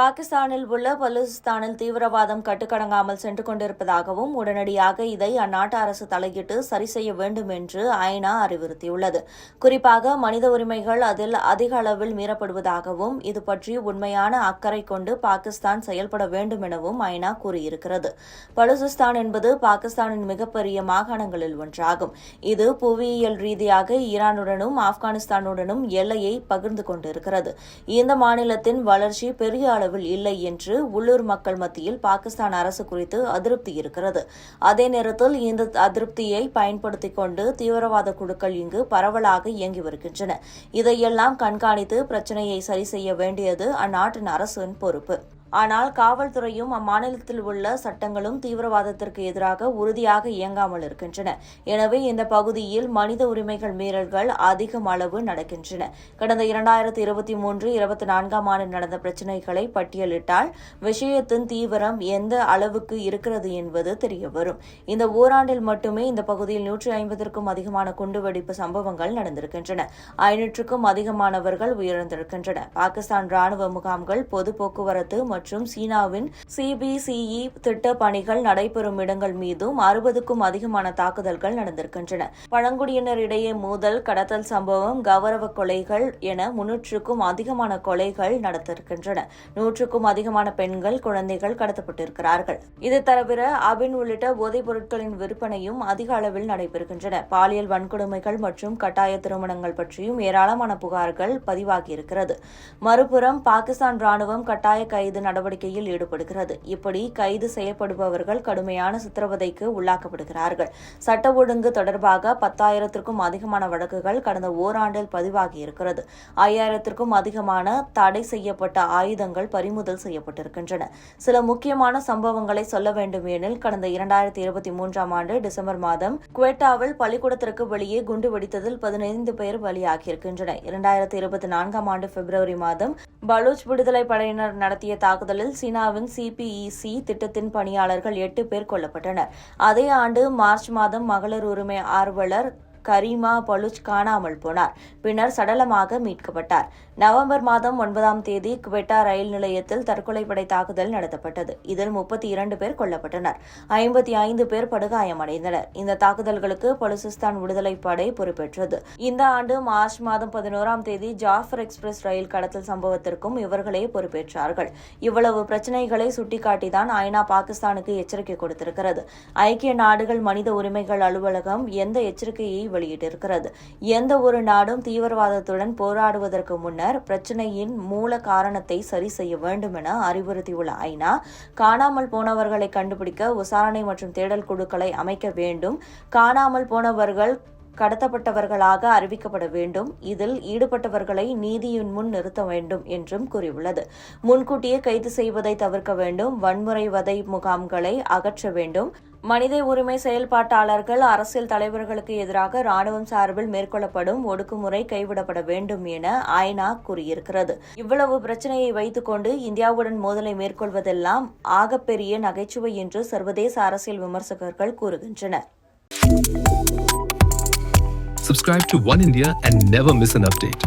பாகிஸ்தானில் உள்ள பலூசிஸ்தானில் தீவிரவாதம் கட்டுக்கடங்காமல் சென்று கொண்டிருப்பதாகவும் உடனடியாக இதை அந்நாட்டு அரசு தலையிட்டு சரி செய்ய வேண்டும் என்று ஐநா அறிவுறுத்தியுள்ளது. குறிப்பாக மனித உரிமைகள் அதில் அதிக அளவில் மீறப்படுவதாகவும் இது பற்றி உண்மையான அக்கறை கொண்டு பாகிஸ்தான் செயல்பட வேண்டும் எனவும் ஐநா கூறியிருக்கிறது. பலூசிஸ்தான் என்பது பாகிஸ்தானின் மிகப்பெரிய மாகாணங்களில் ஒன்றாகும். இது புவியியல் ரீதியாக ஈரானுடனும் ஆப்கானிஸ்தானுடனும் எல்லையை பகிர்ந்து கொண்டிருக்கிறது. இந்த மாநிலத்தின் வளர்ச்சி பெரிய அளவில் இல்லை என்று உள்ளூர் மக்கள் மத்தியில் பாகிஸ்தான் அரசு குறித்து அதிருப்தி இருக்கிறது. அதே நேரத்தில் இந்த அதிருப்தியை பயன்படுத்திக் கொண்டு தீவிரவாத குழுக்கள் இங்கு பரவலாக இயங்கி வருகின்றன. இதையெல்லாம் கண்காணித்து பிரச்சினையை சரி செய்ய வேண்டியது அந்நாட்டின் அரசின் பொறுப்பு. ஆனால் காவல்துறையும் அம்மாநிலத்தில் உள்ள சட்டங்களும் தீவிரவாதத்திற்கு எதிராக உறுதியாக இயங்காமல் இருக்கின்றன. எனவே இந்த பகுதியில் மனித உரிமைகள் மீறல்கள் அதிகம் அளவு நடக்கின்றன. கடந்த இரண்டாயிரத்தி இருபத்தி மூன்று இருபத்தி நான்காம் ஆண்டு நடந்த பிரச்சினைகளை பட்டியலிட்டால் விஷயத்தின் தீவிரம் எந்த அளவுக்கு இருக்கிறது என்பது தெரியவரும். இந்த ஓராண்டில் மட்டுமே இந்த பகுதியில் நூற்றி ஐம்பதற்கும் அதிகமான குண்டுவெடிப்பு சம்பவங்கள் நடந்திருக்கின்றன. ஐநூற்றுக்கும் அதிகமானவர்கள் உயிரிழந்திருக்கின்றனர். பாகிஸ்தான் ராணுவ முகாம்கள் பொது போக்குவரத்து மற்றும் மற்றும் சீனாவின் சிபிசிஇ திட்ட பணிகள் நடைபெறும் இடங்கள் மீதும் அறுபதுக்கும் அதிகமான தாக்குதல்கள் நடந்திருக்கின்றன. பழங்குடியினரிடையே மோதல் கடத்தல் சம்பவம் கௌரவ கொலைகள் என முன்னூற்றுக்கும் அதிகமான கொலைகள் நடத்திருக்கின்றன நூற்றுக்கும் அதிகமான பெண்கள் குழந்தைகள் கடத்தப்பட்டிருக்கிறார்கள். இது தவிர அபின் உள்ளிட்ட போதைப் பொருட்களின் விற்பனையும் அதிக அளவில் நடைபெறுகின்றன. பாலியல் வன்கொடுமைகள் மற்றும் கட்டாய திருமணங்கள் பற்றியும் ஏராளமான புகார்கள் பதிவாகியிருக்கிறது. மறுபுறம் பாகிஸ்தான் ராணுவம் கட்டாய கைது நடவடிக்கையில் ஈடுபடுகிறது. இப்படி கைது செய்யப்படுபவர்கள் கடுமையான சித்திரவதைக்கு உள்ளாக்கப்படுகிறார்கள். சட்ட ஒழுங்கு தொடர்பாக பத்தாயிரத்திற்கும் அதிகமான வழக்குகள் கடந்த ஓராண்டில் பதிவாகியிருக்கிறது. ஐயாயிரத்திற்கும் அதிகமான தடை செய்யப்பட்ட ஆயுதங்கள் பறிமுதல் செய்யப்பட்டிருக்கின்றன. சில முக்கியமான சம்பவங்களை சொல்ல வேண்டும் எனில் கடந்த இரண்டாயிரத்தி இருபத்தி மூன்றாம் ஆண்டு டிசம்பர் மாதம் குவேட்டாவில் பள்ளிக்கூடத்திற்கு வெளியே குண்டு வெடித்ததில் பதினைந்து பேர் பலியாகியிருக்கின்றனர். இரண்டாயிரத்தி இருபத்தி நான்காம் ஆண்டு பிப்ரவரி மாதம் பலூச் விடுதலை படையினர் நடத்திய தாக்குதலில் சீனாவின் சிபிஇசி திட்டத்தின் பணியாளர்கள் எட்டு பேர் கொல்லப்பட்டனர். அதே ஆண்டு மார்ச் மாதம் மகளிர் உரிமை ஆர்வலர் கரீமா பலுச் காணாமல் போனார். பின்னர் சடலமாக மீட்கப்பட்டார். நவம்பர் மாதம் ஒன்பதாம் தேதி குவெட்டா ரயில் நிலையத்தில் தற்கொலைப்படை தாக்குதல் நடத்தப்பட்டது. இதில் முப்பத்தி இரண்டு பேர் கொல்லப்பட்டனர். ஐம்பத்தி ஐந்து பேர் படுகாயமடைந்தனர். இந்த தாக்குதல்களுக்கு பலுசிஸ்தான் விடுதலை படை பொறுப்பேற்றது. இந்த ஆண்டு மார்ச் மாதம் பதினோராம் தேதி ஜாஃபர் எக்ஸ்பிரஸ் ரயில் கடத்தல் சம்பவத்திற்கும் இவர்களே பொறுப்பேற்றார்கள். இவ்வளவு பிரச்சினைகளை சுட்டிக்காட்டிதான் ஐநா பாகிஸ்தானுக்கு எச்சரிக்கை கொடுத்திருக்கிறது. ஐக்கிய நாடுகள் மனித உரிமைகள் அலுவலகம் எந்த எச்சரிக்கையை வெளியிட்டிருக்கிறது எந்த ஒரு நாடும் தீவிரவாதத்துடன் போராடுவதற்கு முன்னர் பிரச்சினையின் மூல காரணத்தை சரி செய்ய வேண்டும் என அறிவுறுத்தியுள்ள ஐநா காணாமல் போனவர்களை கண்டுபிடிக்க விசாரணை மற்றும் தேடல் குழுக்களை அமைக்க வேண்டும். காணாமல் போனவர்கள் கடத்தப்பட்டவர்களாக அறிவிக்கப்பட வேண்டும். இதில் ஈடுபட்டவர்களை நீதியின் முன் நிறுத்த வேண்டும் என்றும் கூறியுள்ளது. முன்கூட்டியே கைது செய்வதை தவிர்க்க வேண்டும். வன்முறை வதை முகாம்களை அகற்ற வேண்டும். மனித உரிமை செயல்பாட்டாளர்கள் அரசியல் தலைவர்களுக்கு எதிராக ராணுவம் சார்பில் மேற்கொள்ளப்படும் ஒடுக்குமுறை கைவிடப்பட வேண்டும் என ஐநா கூறியிருக்கிறது இவ்வளவு பிரச்சனையை வைத்துக்கொண்டு இந்தியாவுடன் மோதலை மேற்கொள்வதெல்லாம் ஆகப்பெரிய நகைச்சுவை என்று சர்வதேச அரசியல் விமர்சகர்கள் கூறுகின்றனர் Subscribe to One India and never miss an update.